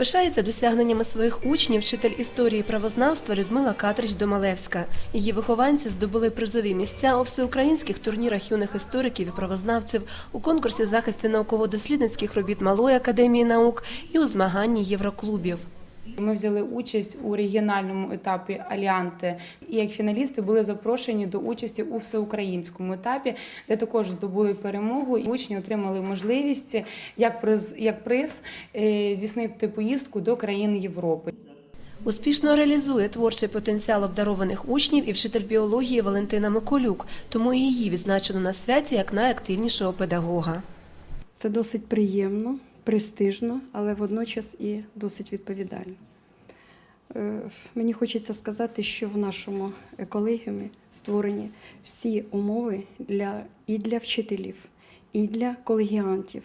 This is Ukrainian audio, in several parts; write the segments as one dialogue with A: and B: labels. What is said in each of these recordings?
A: Пишається досягненнями своїх учнів вчитель історії правознавства Людмила Катрич Домалевська. Її вихованці здобули призові місця у всеукраїнських турнірах юних істориків і правознавців, у конкурсі захисту науково-дослідницьких робіт Малої академії наук і у змаганні євроклубів.
B: Ми взяли участь у регіональному етапі Аліанти і як фіналісти були запрошені до участі у всеукраїнському етапі, де також здобули перемогу. І учні отримали можливість як приз, як приз е, здійснити поїздку до країн Європи.
A: Успішно реалізує творчий потенціал обдарованих учнів і вчитель біології Валентина Миколюк, тому і її відзначено на святі як найактивнішого педагога.
C: Це досить приємно, престижно, але водночас і досить відповідально. Е, Мені хочеться сказати, що в нашому колегіумі створені всі умови для, і для вчителів, і для колегіантів,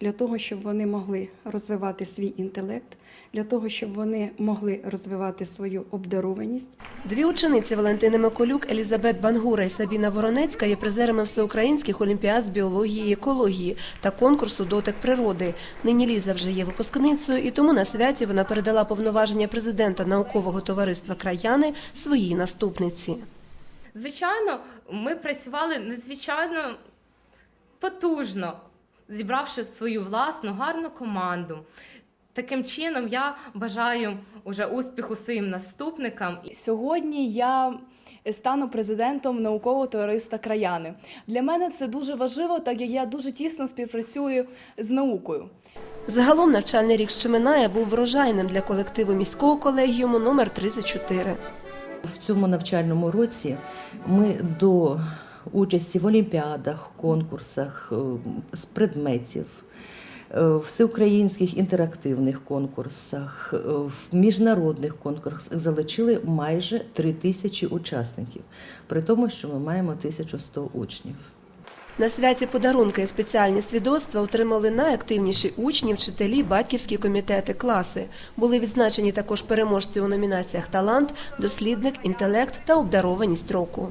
C: для того, щоб вони могли розвивати свій інтелект, для того, щоб вони могли розвивати свою обдарованість.
A: Дві учениці Валентини Миколюк, Елізабет Бангура і Сабіна Воронецька є призерами всеукраїнських олімпіад з біології і екології та конкурсу Дотик природи. Нині Ліза вже є випускницею, і тому на святі вона передала повноваження президента наукового товариства краяни своїй наступниці.
D: Звичайно, ми працювали надзвичайно потужно, зібравши свою власну гарну команду. Таким чином, я бажаю уже успіху своїм наступникам.
E: Сьогодні я стану президентом наукового товариства краяни. Для мене це дуже важливо, так як я дуже тісно співпрацюю з наукою.
A: Загалом навчальний рік, що минає, був врожайним для колективу міського колегіуму номер 34.
F: В цьому навчальному році ми до участі в олімпіадах, конкурсах е, з предметів, е, всеукраїнських інтерактивних конкурсах, е, в міжнародних конкурсах залучили майже три тисячі учасників, при тому, що ми маємо 1100 учнів.
A: На святі подарунки і спеціальні свідоцтва отримали найактивніші учні, вчителі, батьківські комітети, класи. Були відзначені також переможці у номінаціях Талант, дослідник, інтелект та обдарованість року.